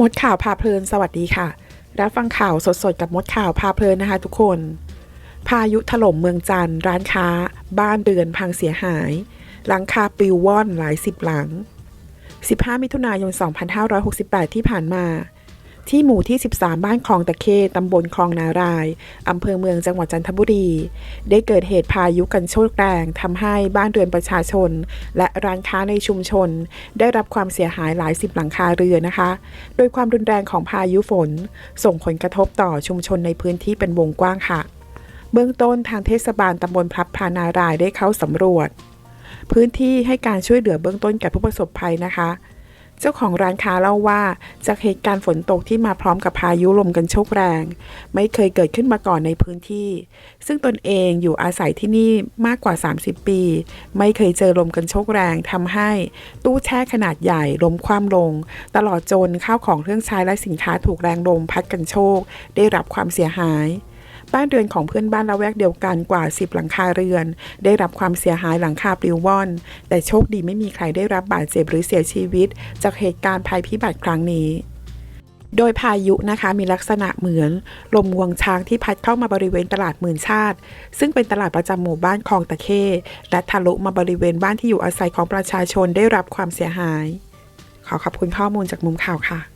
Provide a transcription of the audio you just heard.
มดข่าวพาเพลินสวัสดีค่ะ รับฟังข่าวสดๆ กับมดข่าวพาเพลินนะคะทุกคน พายุถล่มเมืองจันทร์ร้านค้า บ้านเรือนพังเสียหาย หลังคาปลิวว่อนหลายสิบหลัง 15 มิถุนายน 2568 ที่ผ่านมา ที่หมู่ที่ 13 บ้านคลองตะเคตำบลคลองนารายอำเภอเมืองจังหวัดจันทบุรี ได้เกิดเหตุพายุกันโชกแรงทำให้บ้านเรือนประชาชน และร้านค้าในชุมชน ได้รับความเสียหายหลายสิบหลังคาเรือนนะคะ โดยความรุนแรงของพายุฝน ส่งผลกระทบต่อชุมชนในพื้นที่เป็นวงกว้างค่ะ เบื้องต้นทางเทศบาลตำบลพลับพานารายได้เข้าสำรวจ พื้นที่ให้การช่วยเหลือเบื้องต้นแก่ผู้ประสบภัยนะคะ เจ้าของร้านค้าเล่าว่า จากเหตุการณ์ฝนตกที่มาพร้อมกับพายุลมกันโชกแรง ไม่เคยเกิดขึ้นมาก่อนในพื้นที่ ซึ่งตนเองอยู่อาศัยที่นี่มากกว่า 30 ปี ไม่เคยเจอลมกันโชกแรงทำให้ ตู้แช่ขนาดใหญ่ล้มคว่ำลง ตลอดจนข้าวของเครื่องใช้และสินค้าถูกแรงลมพัดกันโชก ได้รับความเสียหาย บ้านเรือนของเพื่อนบ้านละแวกเดียวกันกว่า 10 หลังคาเรือน ได้รับความเสียหายหลังคาปลิวว่อน แต่โชคดีไม่มีใครได้รับบาดเจ็บหรือเสียชีวิต จากเหตุการณ์ภัยพิบัติครั้งนี้โดยพายุนะคะมีลักษณะเหมือน ลมงวงช้างที่พัดเข้ามาบริเวณตลาดหมื่นชาติ ซึ่งเป็นตลาดประจำหมู่บ้านคลองตะเข้และทะลุมาบริเวณบ้านที่อยู่อาศัยของประชาชนได้รับความเสียหาย ขอขอบคุณข้อมูลจากมุมข่าวค่ะ